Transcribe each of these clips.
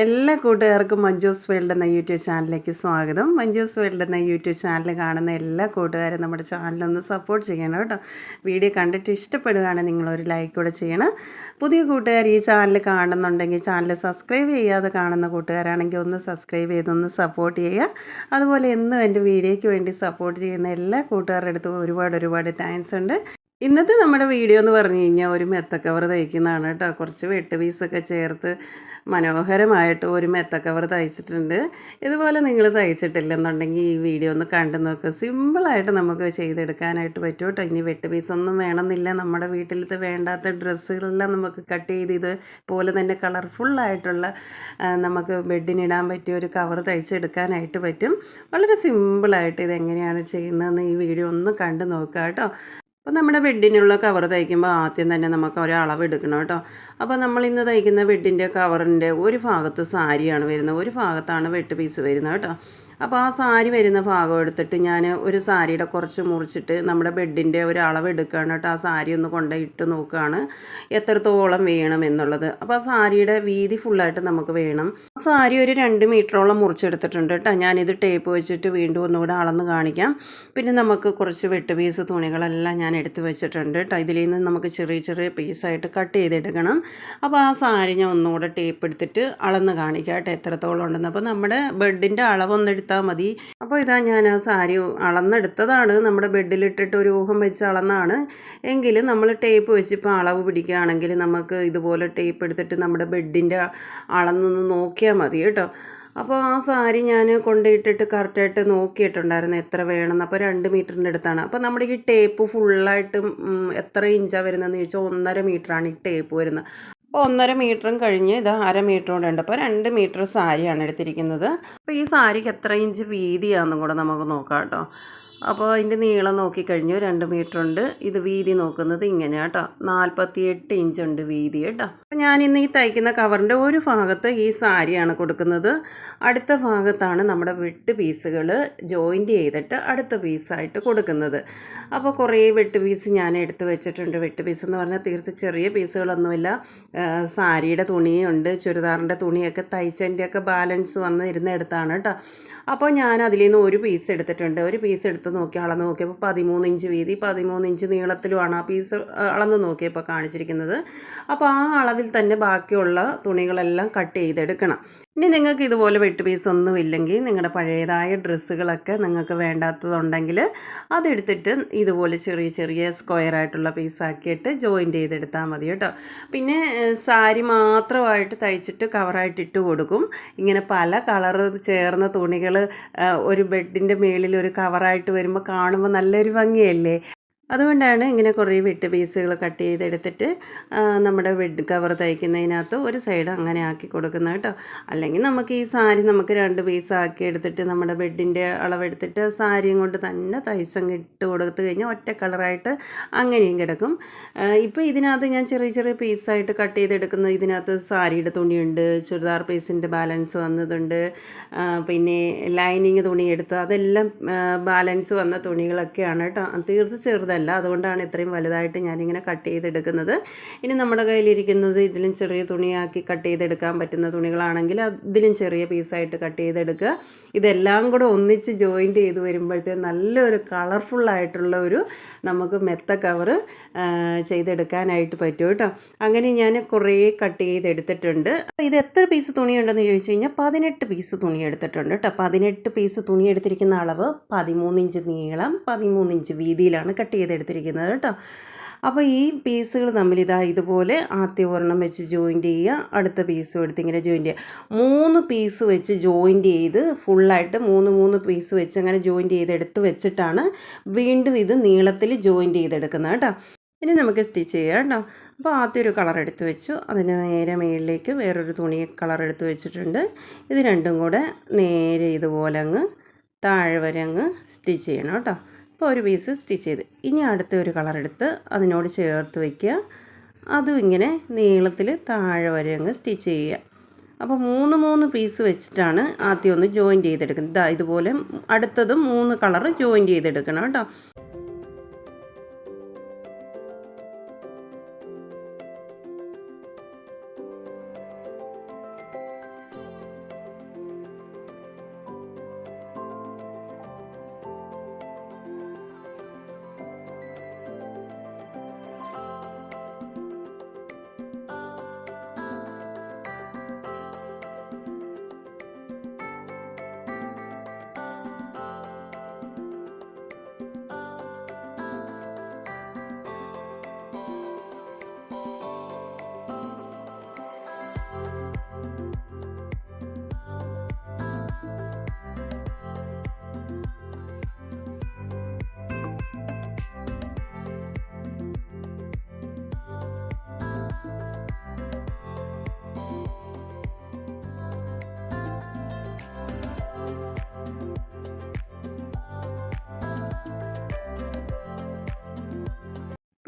എല്ലാ കൂട്ടുകാർക്കും മഞ്ജൂസ് വേൾഡ് എന്ന യൂട്യൂബ് ചാനലിലേക്ക് സ്വാഗതം. മഞ്ജൂസ് വേൾഡ് എന്ന യൂട്യൂബ് ചാനൽ കാണുന്ന എല്ലാ കൂട്ടുകാരും നമ്മുടെ ചാനലൊന്ന് സപ്പോർട്ട് ചെയ്യണം കേട്ടോ. വീഡിയോ കണ്ടിട്ട് ഇഷ്ടപ്പെടുകയാണെങ്കിൽ നിങ്ങളൊരു ലൈക്ക് കൂടെ ചെയ്യണം. പുതിയ കൂട്ടുകാർ ഈ ചാനൽ കാണുന്നുണ്ടെങ്കിൽ ചാനൽ സബ്സ്ക്രൈബ് ചെയ്യാതെ കാണുന്ന കൂട്ടുകാരാണെങ്കിൽ ഒന്ന് സബ്സ്ക്രൈബ് ചെയ്തൊന്ന് സപ്പോർട്ട് ചെയ്യുക. അതുപോലെ എന്നും എന്റെ വീഡിയോയ്ക്ക് വേണ്ടി സപ്പോർട്ട് ചെയ്യുന്ന എല്ലാ കൂട്ടുകാരുടെ അടുത്തും ഒരുപാട് ഒരുപാട് താങ്ക്സ് ഉണ്ട്. ഇന്നത്തെ നമ്മുടെ വീഡിയോ എന്ന് പറഞ്ഞു കഴിഞ്ഞാൽ ഒരു മെത്തക്കവർ തയ്ക്കുന്നതാണ് കേട്ടോ. കുറച്ച് വെട്ട് പീസൊക്കെ ചേർത്ത് മനോഹരമായിട്ട് ഒരു മെത്ത കവർ തയ്ച്ചിട്ടുണ്ട്. ഇതുപോലെ നിങ്ങൾ തയ്ച്ചിട്ടില്ലെന്നുണ്ടെങ്കിൽ ഈ വീഡിയോ ഒന്ന് കണ്ടു നോക്കുക സിമ്പിളായിട്ട് നമുക്ക് ചെയ്തെടുക്കാനായിട്ട് പറ്റും കേട്ടോ. ഇനി വെട്ട് പീസൊന്നും വേണമെന്നില്ല. നമ്മുടെ വീട്ടിലത്തെ വേണ്ടാത്ത ഡ്രസ്സുകളെല്ലാം നമുക്ക് കട്ട് ചെയ്ത് ഇതുപോലെ തന്നെ കളർഫുള്ളായിട്ടുള്ള നമുക്ക് ബെഡിനിടാൻ പറ്റിയ ഒരു കവർ തയ്ച്ചെടുക്കാനായിട്ട് പറ്റും. വളരെ സിമ്പിളായിട്ട് ഇതെങ്ങനെയാണ് ചെയ്യുന്നതെന്ന് ഈ വീഡിയോ ഒന്ന് കണ്ടു നോക്കുക കേട്ടോ. അപ്പോൾ നമ്മുടെ ബെഡിനുള്ള കവർ തയ്ക്കുമ്പോൾ ആദ്യം തന്നെ നമുക്ക് ഒരു അളവ് എടുക്കണം കേട്ടോ. അപ്പോൾ നമ്മൾ ഇന്ന് തയ്ക്കുന്ന ബെഡിന്റെ കവറിന്റെ ഒരു ഭാഗത്ത് സാരിയാണ് വരുന്നത് ഒരു ഭാഗത്താണ് വെട്ട് പീസ് വരുന്നത് കേട്ടോ. അപ്പോൾ ആ സാരി വരുന്ന ഭാഗം എടുത്തിട്ട് ഞാൻ ഒരു സാരിയുടെ കുറച്ച് മുറിച്ചിട്ട് നമ്മുടെ ബെഡിന്റെ ഒരു അളവ് എടുക്കുകയാണ് ആ സാരി ഒന്ന് കൊണ്ടുപോയിട്ട് നോക്കുകയാണ് എത്രത്തോളം വേണം എന്നുള്ളത്. അപ്പോൾ ആ സാരിയുടെ വീതി ഫുള്ളായിട്ട് നമുക്ക് വേണം. സാരി ഒരു രണ്ട് മീറ്ററോളം മുറിച്ചെടുത്തിട്ടുണ്ട് കേട്ടോ. ഞാനിത് ടേപ്പ് വെച്ചിട്ട് വീണ്ടും ഒന്നുകൂടെ അളന്ന് കാണിക്കാം. പിന്നെ നമുക്ക് കുറച്ച് വെട്ട് പീസ് തുണികളെല്ലാം ഞാൻ എടുത്ത് വെച്ചിട്ടുണ്ട് കേട്ടോ. ഇതിൽ നിന്ന് നമുക്ക് ചെറിയ ചെറിയ പീസായിട്ട് കട്ട് ചെയ്തെടുക്കണം. അപ്പോൾ ആ സാരി ഞാൻ ഒന്നുകൂടെ ടേപ്പ് എടുത്തിട്ട് അളന്ന് കാണിക്കാം കേട്ടോ എത്രത്തോളം ഉണ്ടെന്ന്. അപ്പോൾ നമ്മുടെ ബെഡിന്റെ അളവൊന്നെടുത്ത് എടുത്താൽ മതി. അപ്പോൾ ഇതാ ഞാൻ ആ സാരി അളന്നെടുത്തതാണ്. നമ്മുടെ ബെഡിലിട്ടിട്ട് ഒരു ഊഹം വെച്ച് അളന്നാണ്. എങ്കിലും നമ്മൾ ടേപ്പ് വെച്ച് ഇപ്പോൾ അളവ് പിടിക്കുകയാണെങ്കിൽ നമുക്ക് ഇതുപോലെ ടേപ്പ് എടുത്തിട്ട് നമ്മുടെ ബെഡിന്റെ അളന്നൊന്ന് നോക്കിയാൽ മതി കേട്ടോ. അപ്പോൾ ആ സാരി ഞാൻ കൊണ്ടുപോയിട്ടിട്ട് കറക്റ്റായിട്ട് നോക്കിയിട്ടുണ്ടായിരുന്നു എത്ര വേണമെന്ന്. അപ്പോൾ രണ്ട് മീറ്ററിന്റെ അടുത്താണ്. അപ്പോൾ നമ്മുടെ ഈ ടേപ്പ് ഫുള്ളായിട്ട് എത്ര ഇഞ്ചാണ് വരുന്നതെന്ന് ചോദിച്ചാൽ ഒന്നര മീറ്ററാണ് ഈ ടേപ്പ് വരുന്നത്. അപ്പോൾ ഒന്നര മീറ്ററും കഴിഞ്ഞ് ഇത് അര മീറ്റർ കൂടെ ഉണ്ട്. അപ്പോൾ രണ്ട് മീറ്റർ സാരിയാണ് എടുത്തിരിക്കുന്നത്. അപ്പോൾ ഈ സാരിക്ക് എത്ര ഇഞ്ച് വീതിയാണെന്നും കൂടെ നമുക്ക് നോക്കാം കേട്ടോ. അപ്പോൾ അതിന്റെ നീളം നോക്കിക്കഴിഞ്ഞു രണ്ട് മീറ്റർ ഉണ്ട്. ഇത് വീതി നോക്കുന്നത് ഇങ്ങനെ കേട്ടോ നാൽപ്പത്തി എട്ട് ഇഞ്ച് ഉണ്ട് വീതി കേട്ടോ അപ്പോൾ ഇന്ന് ഈ തയ്ക്കുന്ന കവറിന്റെ ഒരു ഭാഗത്ത് ഈ സാരിയാണ് കൊടുക്കുന്നത്. അടുത്ത ഭാഗത്താണ് നമ്മുടെ വെട്ട് പീസുകൾ ജോയിന്റ് ചെയ്തിട്ട് അടുത്ത പീസായിട്ട് കൊടുക്കുന്നത്. അപ്പോൾ കുറേ വെട്ട് പീസ് ഞാൻ എടുത്ത് വെച്ചിട്ടുണ്ട്. വെട്ട് പീസ് എന്ന് പറഞ്ഞാൽ തീർത്ത് ചെറിയ പീസുകളൊന്നുമില്ല. സാരിയുടെ തുണിയുണ്ട് ചുരിദാറിന്റെ തുണിയൊക്കെ തയ്ച്ചതിന്റെയൊക്കെ ബാലൻസ് വന്ന് ഇരുന്നെടുത്താണ് കേട്ടോ അപ്പോൾ ഞാൻ അതിൽ നിന്ന് ഒരു പീസ് എടുത്തിട്ടുണ്ട്. ഒരു പീസ് എടുത്ത് നോക്കി അളന്ന് നോക്കിയപ്പോൾ പതിമൂന്ന് ഇഞ്ച് വീതി പതിമൂന്ന് ഇഞ്ച് നീളത്തിലുമാണ് ആ പീസ് അളന്ന് നോക്കിയപ്പോൾ കാണിച്ചിരിക്കുന്നത്. അപ്പോൾ ആ അളവിൽ തന്നെ ബാക്കിയുള്ള തുണികളെല്ലാം കട്ട് ചെയ്തെടുക്കണം. ഇനി നിങ്ങൾക്ക് ഇതുപോലെ വെട്ട് പീസ് ഒന്നും ഇല്ലെങ്കിൽ നിങ്ങളുടെ പഴയതായ ഡ്രസ്സുകളൊക്കെ നിങ്ങൾക്ക് വേണ്ടാത്തതുണ്ടെങ്കിൽ അതെടുത്തിട്ട് ഇതുപോലെ ചെറിയ ചെറിയ സ്ക്വയർ ആയിട്ടുള്ള പീസാക്കിയിട്ട് ജോയിന്റ് ചെയ്തെടുത്താൽ മതി കേട്ടോ. പിന്നെ സാരി മാത്രമായിട്ട് തയ്ച്ചിട്ട് കവറായിട്ട് ഇട്ട് കൊടുക്കും. ഇങ്ങനെ പല കളർ ചേർന്ന തുണികൾ ഒരു ബെഡിന്റെ മേളിൽ ഒരു കവറായിട്ട് വരുമ്പോൾ കാണുമ്പോൾ നല്ലൊരു ഭംഗിയല്ലേ? അതുകൊണ്ടാണ് ഇങ്ങനെ കുറേ വെട്ട് പീസുകൾ കട്ട് ചെയ്തെടുത്തിട്ട് നമ്മുടെ ബെഡ് കവർ തയ്ക്കുന്നതിനകത്ത് ഒരു സൈഡ് അങ്ങനെ ആക്കി കൊടുക്കുന്നത് കേട്ടോ. അല്ലെങ്കിൽ നമുക്ക് ഈ സാരി നമുക്ക് രണ്ട് പീസ് ആക്കി എടുത്തിട്ട് നമ്മുടെ ബെഡിന്റെ അളവെടുത്തിട്ട് സാരിയും കൊണ്ട് തന്നെ തയ്ച്ചങ്ങ് ഇട്ട് കൊടുത്തു കഴിഞ്ഞാൽ ഒറ്റ കളറായിട്ട് അങ്ങനെയും കിടക്കും. ഇപ്പോൾ ഇതിനകത്ത് ഞാൻ ചെറിയ ചെറിയ പീസായിട്ട് കട്ട് ചെയ്തെടുക്കുന്ന ഇതിനകത്ത് സാരിയുടെ തുണിയുണ്ട് ചുരിദാർ പീസിന്റെ ബാലൻസ് വന്നതുണ്ട്. പിന്നെ ലൈനിങ് തുണി എടുത്ത് അതെല്ലാം ബാലൻസ് വന്ന തുണികളൊക്കെയാണ് കേട്ടോ. തീർത്ത് ചെറുതായി അല്ല അതുകൊണ്ടാണ് ഇത്രയും വലുതായിട്ട് ഞാനിങ്ങനെ കട്ട് ചെയ്തെടുക്കുന്നത്. ഇനി നമ്മുടെ കയ്യിലിരിക്കുന്നത് ഇതിലും ചെറിയ തുണിയാക്കി കട്ട് ചെയ്തെടുക്കാൻ പറ്റുന്ന തുണികളാണെങ്കിൽ അതിലും ചെറിയ പീസായിട്ട് കട്ട് ചെയ്തെടുക്കുക. ഇതെല്ലാം കൂടെ ഒന്നിച്ച് ജോയിന്റ് ചെയ്ത് വരുമ്പോഴത്തേക്കും നല്ലൊരു കളർഫുള്ളായിട്ടുള്ള ഒരു നമുക്ക് മെത്ത കവർ ചെയ്തെടുക്കാനായിട്ട് പറ്റും കേട്ടോ. അങ്ങനെ ഞാൻ കുറേ കട്ട് ചെയ്തെടുത്തിട്ടുണ്ട്. ഇത് എത്ര പീസ് തുണിയുണ്ടെന്ന് ചോദിച്ചു കഴിഞ്ഞാൽ പതിനെട്ട് പീസ് തുണി എടുത്തിട്ടുണ്ട് കേട്ടോ. പതിനെട്ട് പീസ് തുണി എടുത്തിരിക്കുന്ന അളവ് പതിമൂന്നിഞ്ച് നീളം പതിമൂന്നിഞ്ച് വീതിയിലാണ് കട്ട് ചെയ്തെടുത്തിരിക്കുന്നത് കേട്ടോ. അപ്പോൾ ഈ പീസുകൾ തമ്മിൽ ഇതാ ഇതുപോലെ ആദ്യം ഒരെണ്ണം വെച്ച് ജോയിന്റ് ചെയ്യുക അടുത്ത പീസും എടുത്ത് ഇങ്ങനെ ജോയിന്റ് ചെയ്യുക. മൂന്ന് പീസ് വെച്ച് ജോയിന്റ് ചെയ്ത് ഫുള്ളായിട്ട് മൂന്ന് മൂന്ന് പീസ് വെച്ച് അങ്ങനെ ജോയിന്റ് ചെയ്ത് എടുത്ത് വെച്ചിട്ടാണ് വീണ്ടും ഇത് നീളത്തിൽ ജോയിന്റ് ചെയ്തെടുക്കുന്നത് കേട്ടോ. ഇനി നമുക്ക് സ്റ്റിച്ച് ചെയ്യാം കേട്ടോ. അപ്പോൾ ആദ്യം ഒരു കളർ എടുത്ത് വെച്ചു. അതിന് നേരെ മേളിലേക്ക് വേറൊരു തുണി കളർ എടുത്ത് വെച്ചിട്ടുണ്ട്. ഇത് രണ്ടും കൂടെ നേരെ ഇതുപോലെ അങ്ങ് താഴെ വരെ അങ്ങ് സ്റ്റിച്ച് ചെയ്യണം കേട്ടോ. ഇപ്പോൾ ഒരു പീസ് സ്റ്റിച്ച് ചെയ്ത്. ഇനി അടുത്ത ഒരു കളർ എടുത്ത് അതിനോട് ചേർത്ത് വയ്ക്കുക അതും ഇങ്ങനെ നീളത്തിൽ താഴെ വരെ അങ്ങ് സ്റ്റിച്ച് ചെയ്യുക. അപ്പോൾ മൂന്ന് മൂന്ന് പീസ് വെച്ചിട്ടാണ് ആദ്യം ഒന്ന് ജോയിന്റ് ചെയ്തെടുക്കുന്നത്. ഇതാ ഇതുപോലെ അടുത്തതും മൂന്ന് കളർ ജോയിന്റ് ചെയ്തെടുക്കണം കേട്ടോ.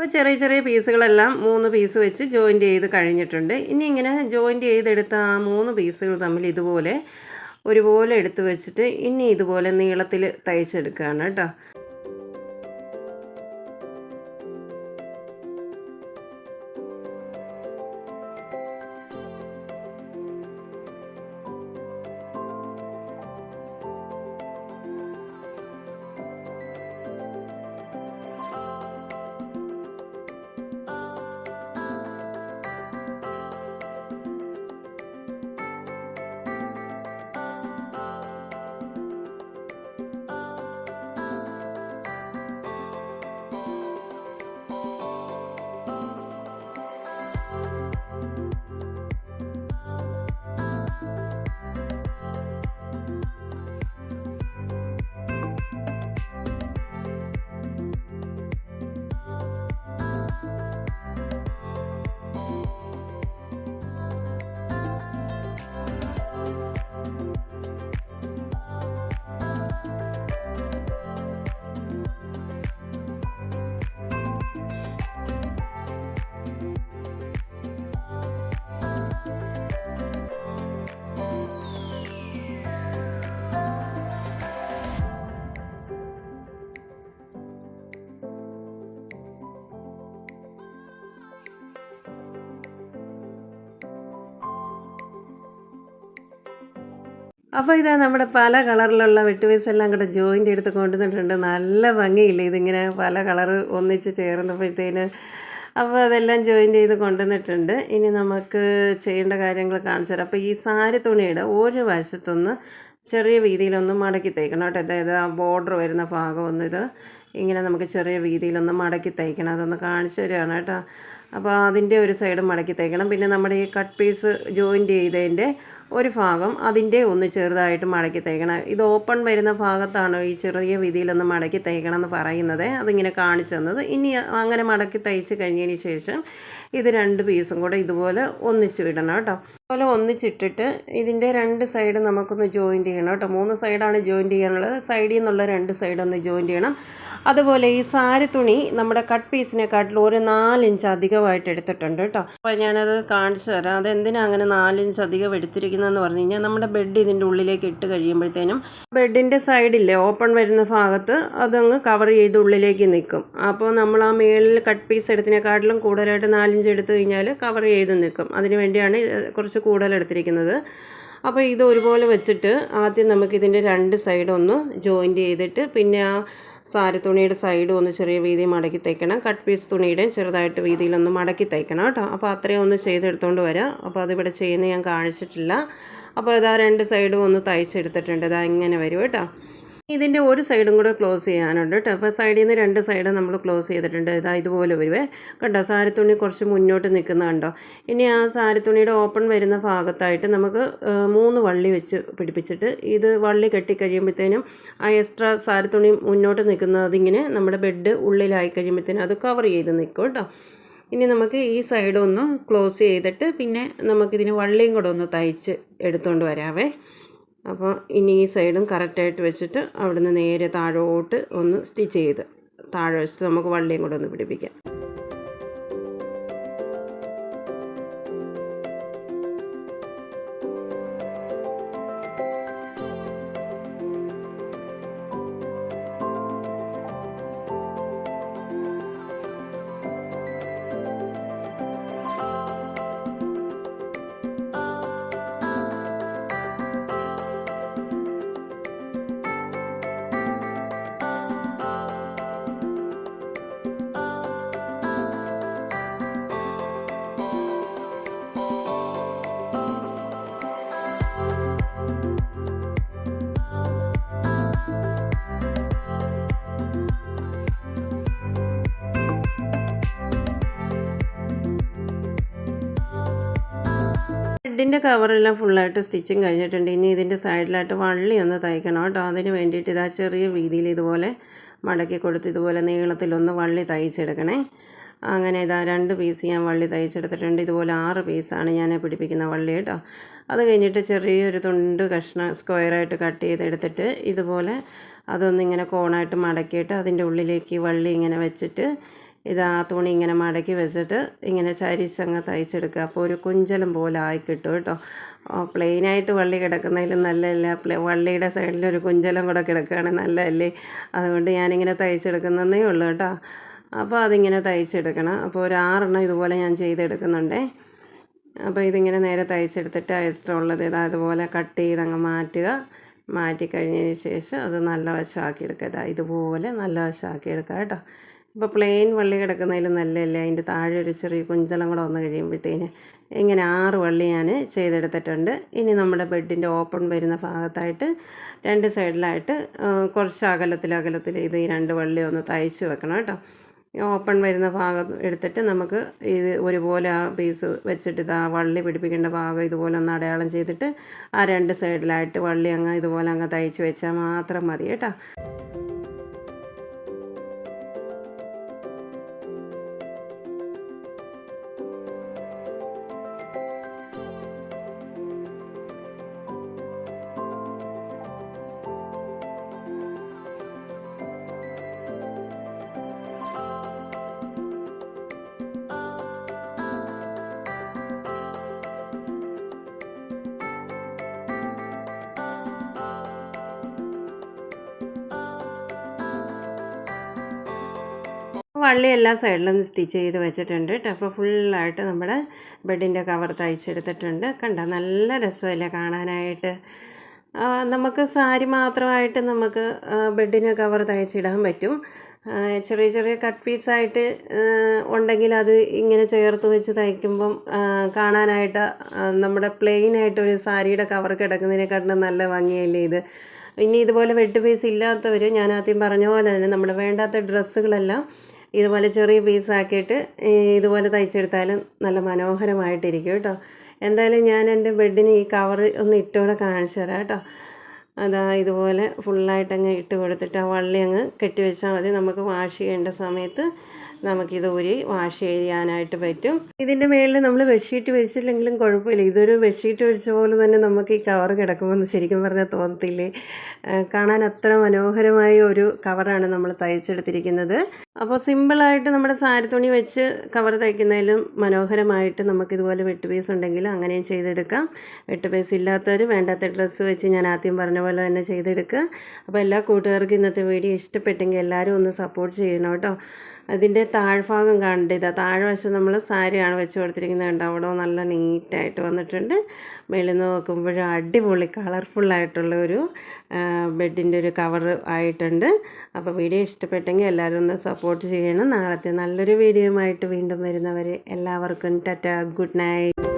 അപ്പോൾ ചെറിയ ചെറിയ പീസുകളെല്ലാം മൂന്ന് പീസ് വെച്ച് ജോയിന്റ് ചെയ്ത് കഴിഞ്ഞിട്ടുണ്ട്. ഇനി ഇങ്ങനെ ജോയിന്റ് ചെയ്തെടുത്ത ആ മൂന്ന് പീസുകൾ തമ്മിൽ ഇതുപോലെ ഒരുപോലെ എടുത്ത് വെച്ചിട്ട് ഇനി ഇതുപോലെ നീളത്തിൽ തയ്ച്ചെടുക്കുകയാണ് കേട്ടോ. അപ്പോൾ ഇതാ നമ്മുടെ പല കളറിലുള്ള വെട്ടുപീസ് എല്ലാം കൂടെ ജോയിന്റ് എടുത്ത് കൊണ്ടുവന്നിട്ടുണ്ട്. നല്ല ഭംഗിയില്ലേ ഇതിങ്ങനെ പല കളർ ഒന്നിച്ച് ചേർന്നപ്പോഴത്തേന്. അപ്പോൾ അതെല്ലാം ജോയിന്റ് ചെയ്ത് കൊണ്ടുവന്നിട്ടുണ്ട്. ഇനി നമുക്ക് ചെയ്യേണ്ട കാര്യങ്ങൾ കാണിച്ചു തരാം. അപ്പോൾ ഈ സാരി തുണിയുടെ ഒരു വശത്തൊന്ന് ചെറിയ വീതിയിലൊന്ന് മടക്കി തയ്ക്കണം കേട്ടോ. അതായത് ആ ബോർഡർ വരുന്ന ഭാഗം ഒന്ന് ഇത് ഇങ്ങനെ നമുക്ക് ചെറിയ വീതിയിലൊന്ന് മടക്കി തയ്ക്കണം അതൊന്ന് കാണിച്ചു തരികയാണ് കേട്ടോ. അപ്പോൾ അതിന്റെ ഒരു സൈഡ് മടക്കി തയ്ക്കണം പിന്നെ നമ്മുടെ ഈ കട്ട് പീസ് ജോയിന്റ് ചെയ്തതിന്റെ ഒരു ഭാഗം അതിന്റെ ഒന്ന് ചെറുതായിട്ട് മടക്കി തയ്ക്കണം ഇത് ഓപ്പൺ വരുന്ന ഭാഗത്താണ് ഈ ചെറിയ വിധിയിലൊന്ന് മടക്കി തയ്ക്കണം എന്ന് പറയുന്നത്. അതിങ്ങനെ കാണിച്ചു തന്നത്. ഇനി അങ്ങനെ മടക്കി തയ്ച്ച് കഴിഞ്ഞതിന് ശേഷം ഇത് രണ്ട് പീസും കൂടെ ഇതുപോലെ ഒന്നിച്ച് വിടണം കേട്ടോ. അതുപോലെ ഒന്നിച്ചിട്ടിട്ട് ഇതിന്റെ രണ്ട് സൈഡ് നമുക്കൊന്ന് ജോയിന്റ് ചെയ്യണം കേട്ടോ. മൂന്ന് സൈഡാണ് ജോയിന്റ് ചെയ്യാനുള്ളത്. സൈഡിൽ നിന്നുള്ള രണ്ട് സൈഡ് ഒന്ന് ജോയിന്റ് ചെയ്യണം. അതുപോലെ ഈ സാരി തുണി നമ്മുടെ കട്ട് പീസിനെക്കാട്ടിലും ഒരു നാലിഞ്ച് അധികമായിട്ട് എടുത്തിട്ടുണ്ട് കേട്ടോ. അപ്പോൾ ഞാനത് കാണിച്ചു തരാം. അതെന്തിനാണ് അങ്ങനെ നാലിഞ്ച് അധികം എടുത്തിരിക്കുന്നതെന്ന് പറഞ്ഞു കഴിഞ്ഞാൽ നമ്മുടെ ബെഡ് ഇതിന്റെ ഉള്ളിലേക്ക് ഇട്ട് കഴിയുമ്പോഴത്തേനും ബെഡിന്റെ സൈഡില്ലേ ഓപ്പൺ വരുന്ന ഭാഗത്ത് അതങ്ങ് കവർ ചെയ്ത് ഉള്ളിലേക്ക് നിൽക്കും. അപ്പോൾ നമ്മൾ ആ മേളിൽ കട്ട് പീസ് എടുത്തതിനെക്കാട്ടിലും കൂടുതലായിട്ട് നാലിഞ്ച് എടുത്തു കഴിഞ്ഞാൽ കവർ ചെയ്ത് നിൽക്കും. അതിന് വേണ്ടിയാണ് കുറച്ച് കൂടുതൽ എടുത്തിരിക്കുന്നത്. അപ്പോൾ ഇത് ഒരുപോലെ വെച്ചിട്ട് ആദ്യം നമുക്കിതിന്റെ രണ്ട് സൈഡൊന്ന് ഒന്ന് ജോയിന്റ് ചെയ്തിട്ട് പിന്നെ ആ സാരി തുണിയുടെ സൈഡും ഒന്ന് ചെറിയ വീതി മടക്കി തയ്ക്കണം കട്ട് പീസ് തുണിയുടെയും ചെറുതായിട്ട് വീതിയിലൊന്ന് മടക്കി തയ്ക്കണം കേട്ടോ. അപ്പോൾ അത്രയും ഒന്ന് ചെയ്തെടുത്തുകൊണ്ട് വരാം. അപ്പോൾ അതിവിടെ ചെയ്യുന്ന ഞാൻ കാണിച്ചിട്ടില്ല. അപ്പോൾ ഇതാ രണ്ട് സൈഡും ഒന്ന് തയ്ച്ചെടുത്തിട്ടുണ്ട്. ഇതാ ഇങ്ങനെ വരും കേട്ടോ. ഇതിന്റെ ഒരു സൈഡും കൂടെ ക്ലോസ് ചെയ്യാനുണ്ട് കേട്ടോ. സൈഡിൽ നിന്ന് രണ്ട് സൈഡ് നമ്മൾ ക്ലോസ് ചെയ്തിട്ടുണ്ട്. ഇതാ ഇതുപോലെ വരുവേ. കണ്ടോ? സാരിത്തുണി കുറച്ച് മുന്നോട്ട് നിൽക്കുന്ന കണ്ടോ? ഇനി ആ സാരിത്തുണിയുടെ ഓപ്പൺ വരുന്ന ഭാഗത്തായിട്ട് നമുക്ക് മൂന്ന് വള്ളി വെച്ച് പിടിപ്പിച്ചിട്ട് ഇത് വള്ളി കെട്ടിക്കഴിയുമ്പോഴത്തേനും ആ എക്സ്ട്രാ സാരിത്തുണി മുന്നോട്ട് നിൽക്കുന്നതിങ്ങനെ നമ്മുടെ ബെഡ് ഉള്ളിലായി കഴിയുമ്പോഴത്തേനും അത് കവർ ചെയ്ത് നിൽക്കും കേട്ടോ. ഇനി നമുക്ക് ഈ സൈഡൊന്ന് ക്ലോസ് ചെയ്തിട്ട് പിന്നെ നമുക്കിതിന് വള്ളിയും കൂടെ ഒന്ന് തയ്ച്ച് എടുത്തുകൊണ്ട് വരാവേ. അപ്പോൾ ഇനി ഈ സൈഡും കറക്റ്റായിട്ട് വെച്ചിട്ട് അവിടുന്ന് നേരെ താഴോട്ട് ഒന്ന് സ്റ്റിച്ച് ചെയ്ത്. താഴെ വെച്ചിട്ട് നമുക്ക് വള്ളിയും കൂടെ ഒന്ന് പിടിപ്പിക്കാം. ബെഡിന്റെ കവറെല്ലാം ഫുള്ളായിട്ട് സ്റ്റിച്ചിങ് കഴിഞ്ഞിട്ടുണ്ട്. ഇനി ഇതിന്റെ സൈഡിലായിട്ട് വള്ളി ഒന്ന് തയ്ക്കണം കേട്ടോ. അതിന് വേണ്ടിയിട്ട് ഇതാ ചെറിയ രീതിയിൽ ഇതുപോലെ മടക്കി കൊടുത്ത് ഇതുപോലെ നീളത്തിലൊന്ന് വള്ളി തയ്ച്ചെടുക്കണേ. അങ്ങനെ ഇതാ രണ്ട് പീസ് ഞാൻ വള്ളി തയ്ച്ചെടുത്തിട്ടുണ്ട്. ഇതുപോലെ ആറ് പീസാണ് ഞാൻ പിടിപ്പിക്കുന്ന വള്ളി കേട്ടോ. അത് കഴിഞ്ഞിട്ട് ചെറിയൊരു തുണ്ട് കഷ്ണം സ്ക്വയറായിട്ട് കട്ട് ചെയ്തെടുത്തിട്ട് ഇതുപോലെ അതൊന്നിങ്ങനെ കോണായിട്ട് മടക്കിയിട്ട് അതിന്റെ ഉള്ളിലേക്ക് വള്ളി ഇങ്ങനെ വെച്ചിട്ട് ഇത് ആ തുണി ഇങ്ങനെ മടക്കി വെച്ചിട്ട് ഇങ്ങനെ ചരിച്ചങ്ങ് തയ്ച്ചെടുക്കുക. അപ്പോൾ ഒരു കുഞ്ചലം പോലെ ആയി കിട്ടും. കേട്ടോ പ്ലെയിനായിട്ട് വള്ളി കിടക്കുന്നതിലും നല്ലതല്ല? പ്ലെ വള്ളിയുടെ സൈഡിൽ ഒരു കുഞ്ചലം കൂടെ കിടക്കുകയാണെങ്കിൽ നല്ലതല്ലേ? അതുകൊണ്ട് ഞാനിങ്ങനെ തയ്ച്ചെടുക്കുന്നതേ ഉള്ളൂ കേട്ടോ. അപ്പോൾ അതിങ്ങനെ തയ്ച്ചെടുക്കണം. അപ്പോൾ ഒരു ആറെണ്ണം ഇതുപോലെ ഞാൻ ചെയ്തെടുക്കുന്നുണ്ടേ. അപ്പോൾ ഇതിങ്ങനെ നേരെ തയ്ച്ചെടുത്തിട്ട് എക്സ്ട്രാ ഉള്ളത് ഇതാ ഇതുപോലെ കട്ട് ചെയ്ത് അങ്ങ് മാറ്റുക. മാറ്റി കഴിഞ്ഞതിന് ശേഷം അത് നല്ല വശമാക്കി എടുക്കുക. ഇതാ ഇതുപോലെ നല്ല വശമാക്കി എടുക്കുക കേട്ടോ. ഇപ്പോൾ പ്ലെയിൻ വള്ളി കിടക്കുന്നതിൽ നല്ലതല്ലേ? അതിന്റെ താഴെ ഒരു ചെറിയ കുഞ്ചലം കൂടെ വന്ന് കഴിയുമ്പോഴത്തേന് ഇങ്ങനെ ആറ് വള്ളി ഞാൻ ചെയ്തെടുത്തിട്ടുണ്ട്. ഇനി നമ്മുടെ ബെഡിന്റെ ഓപ്പൺ വരുന്ന ഭാഗത്തായിട്ട് രണ്ട് സൈഡിലായിട്ട് കുറച്ച് അകലത്തിൽ അകലത്തിൽ ഇത് ഈ രണ്ട് വള്ളി ഒന്ന് തയ്ച്ച് വെക്കണം കേട്ടോ. ഓപ്പൺ വരുന്ന ഭാഗം എടുത്തിട്ട് നമുക്ക് ഇത് ഒരുപോലെ ആ പീസ് വെച്ചിട്ട് ഇത് ആ വള്ളി പിടിപ്പിക്കേണ്ട ഭാഗം ഇതുപോലെ ഒന്ന് അടയാളം ചെയ്തിട്ട് ആ രണ്ട് സൈഡിലായിട്ട് വള്ളി അങ്ങ് ഇതുപോലെ അങ്ങ് തയ്ച്ച് വെച്ചാൽ മാത്രം മതി കേട്ടോ. വള്ളി എല്ലാ സൈഡിലും സ്റ്റിച്ച് ചെയ്ത് വെച്ചിട്ടുണ്ട്. കേട്ടോ അപ്പോൾ ഫുള്ളായിട്ട് നമ്മുടെ ബെഡിന്റെ കവർ തയ്ച്ചെടുത്തിട്ടുണ്ട്. കണ്ട? നല്ല രസമല്ലേ കാണാനായിട്ട്? നമുക്ക് സാരി മാത്രമായിട്ട് നമുക്ക് ബെഡിന് കവർ തയ്ച്ചിടാൻ പറ്റും. ചെറിയ ചെറിയ കട്ട് പീസായിട്ട് ഉണ്ടെങ്കിൽ അത് ഇങ്ങനെ ചേർത്ത് വെച്ച് തയ്ക്കുമ്പം കാണാനായിട്ട് നമ്മുടെ ഒരു സാരിയുടെ കവർ കിടക്കുന്നതിനെക്കാട്ടിലും നല്ല ഭംഗിയല്ലേ ഇത്. ഇനി ഇതുപോലെ വെട്ട് പീസ് ഇല്ലാത്തവർ ഞാൻ ആദ്യം പറഞ്ഞ പോലെ തന്നെ നമ്മുടെ വേണ്ടാത്ത ഡ്രസ്സുകളെല്ലാം ഇതുപോലെ ചെറിയ പീസാക്കിയിട്ട് ഇതുപോലെ തയ്ച്ചെടുത്താലും നല്ല മനോഹരമായിട്ടിരിക്കും കേട്ടോ. എന്തായാലും ഞാൻ എന്റെ ബെഡിന് ഈ കവർ ഒന്ന് ഇട്ടുകൂടെ കാണിച്ചു തരാം കേട്ടോ. അതാ ഇതുപോലെ ഫുള്ളായിട്ടങ്ങ് ഇട്ട് കൊടുത്തിട്ട് ആ വള്ളി അങ്ങ് കെട്ടി വെച്ചാൽ മതി. നമുക്ക് വാഷ് ചെയ്യേണ്ട സമയത്ത് നമുക്കിത് ഊരി വാഷ് ചെയ്യാനായിട്ട് പറ്റും. ഇതിന്റെ മേളിൽ നമ്മൾ ബെഡ്ഷീറ്റ് വെച്ചില്ലെങ്കിലും കുഴപ്പമില്ല. ഇതൊരു ബെഡ്ഷീറ്റ് വെച്ച പോലെ തന്നെ നമുക്ക് ഈ കവർ കിടക്കുമെന്ന് ശരിക്കും പറഞ്ഞാൽ തോന്നത്തില്ലേ? കാണാൻ അത്ര മനോഹരമായ ഒരു കവറാണ് നമ്മൾ തയ്ച്ചെടുത്തിരിക്കുന്നത്. അപ്പോൾ സിമ്പിളായിട്ട് നമ്മുടെ സാരി തുണി വെച്ച് കവർ തയ്ക്കുന്നതിലും മനോഹരമായിട്ട് നമുക്കിതുപോലെ വെട്ട് പീസ് ഉണ്ടെങ്കിൽ അങ്ങനെയും ചെയ്തെടുക്കാം. വെട്ട് പീസ് ഇല്ലാത്തവർ വേണ്ടാത്ത ഡ്രസ്സ് വെച്ച് ഞാൻ ആദ്യം പറഞ്ഞ പോലെ തന്നെ ചെയ്തെടുക്കുക. അപ്പോൾ എല്ലാ കൂട്ടുകാർക്കും ഇന്നത്തെ വീഡിയോ ഇഷ്ടപ്പെട്ടെങ്കിൽ എല്ലാവരും ഒന്ന് സപ്പോർട്ട് ചെയ്യണം കേട്ടോ. അതിന്റെ താഴ്ഭാഗം കണ്ട് ഇതാ താഴ്വശം നമ്മൾ സാരിയാണ് വെച്ച് കൊടുത്തിരിക്കുന്നത് കണ്ട്? അവിടെ നല്ല നീറ്റായിട്ട് വന്നിട്ടുണ്ട്. മേളിൽ നിന്ന് നോക്കുമ്പോഴും അടിപൊളി കളർഫുള്ളായിട്ടുള്ള ഒരു ബെഡിന്റെ ഒരു കവർ ആയിട്ടുണ്ട്. അപ്പോൾ വീഡിയോ ഇഷ്ടപ്പെട്ടെങ്കിൽ എല്ലാവരും ഒന്ന് സപ്പോർട്ട് ചെയ്യണം. നാളത്തെ നല്ലൊരു വീഡിയോയുമായിട്ട് വീണ്ടും വരുന്നവരെ എല്ലാവർക്കും ടാറ്റ ഗുഡ് നൈറ്റ്.